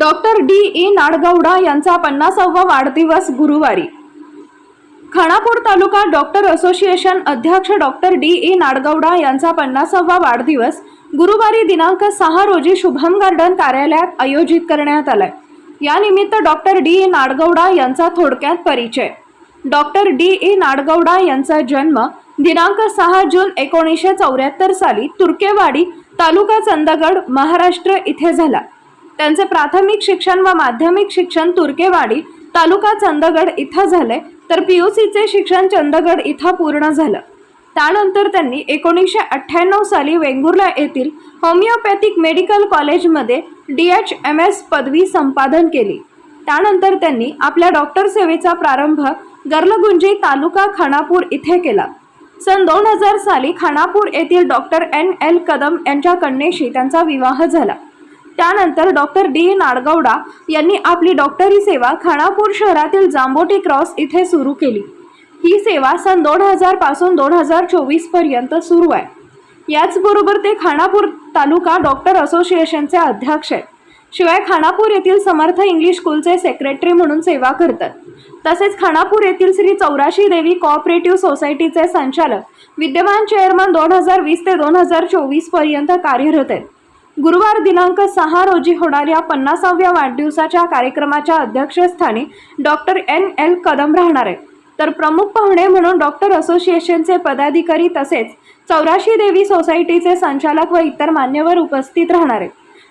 Doctor D E Nadgauda यांचा पन्नासावा वाढदिवस गुरुवारी. खानापूर तालुका डॉक्टर असोसिएशन अध्यक्ष डॉक्टर डी ई नाडगौडा यांचा पन्नासावा वाढदिवस गुरुवारी दिनांक सहा रोजी शुभम गार्डन कार्यालयात आयोजित करण्यात आलाय. यानिमित्त डॉक्टर डी ई नाडगौडा यांचा थोडक्यात परिचय. डॉक्टर डी ई नाडगौडा यांचा जन्म दिनांक सहा जून एकोणीसशे चौऱ्याहत्तर साली तुर्केवाडी तालुका चंदगड महाराष्ट्र इथे झाला. त्यांचे प्राथमिक शिक्षण व माध्यमिक शिक्षण तुर्केवाडी तालुका चंदगड इथं झाले. तर पी यू सीचे शिक्षण चंदगड इथं पूर्ण झालं. त्यानंतर त्यांनी एकोणीसशे अठ्ठ्याण्णव साली वेंगुर्ला येथील होमिओपॅथिक मेडिकल कॉलेजमध्ये डी एच एम एस पदवी संपादन केली. त्यानंतर त्यांनी आपल्या डॉक्टर सेवेचा प्रारंभ गर्लगुंजी तालुका खानापूर इथे केला. सन दोन हजार साली खानापूर येथील डॉक्टर एन एल कदम यांच्या कन्येशी त्यांचा विवाह झाला. त्यानंतर डॉक्टर डी नाडगौडा यांनी आपली डॉक्टरी सेवा खानापूर शहरातील जांबोटी क्रॉस इथे सुरू केली. ही सेवा सन दोन हजारपासून दोन हजार चोवीसपर्यंत सुरू आहे. याचबरोबर ते खानापूर तालुका डॉक्टर असोसिएशनचे अध्यक्ष आहेत. शिवाय खानापूर येथील समर्थ इंग्लिश स्कूलचे सेक्रेटरी म्हणून सेवा करतात. तसेच खानापूर येथील श्री चौराशी देवी कॉपरेटिव्ह सोसायटीचे संचालक विद्यमान चेअरमन दोन हजार वीस ते दोन हजार चोवीसपर्यंत कार्यरत आहेत. गुरुवार दिनांक सहा रोजी होणाऱ्या पन्नासाव्या वाढदिवसाच्या कार्यक्रमाच्या अध्यक्षस्थानी डॉक्टर एन एल कदम राहणार आहेत. तर प्रमुख पाहुणे म्हणून डॉक्टर असोसिएशनचे पदाधिकारी तसेच चौराशी देवी सोसायटीचे संचालक व इतर मान्यवर उपस्थित राहणार आहेत.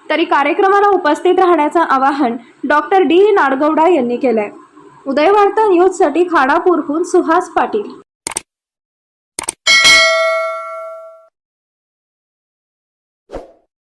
तरी कार्यक्रमाला उपस्थित राहण्याचं आवाहन डॉक्टर डी नाडगौडा यांनी केलं आहे उदयवार्ता न्यूजसाठी खानापूरहून सुहास पाटील.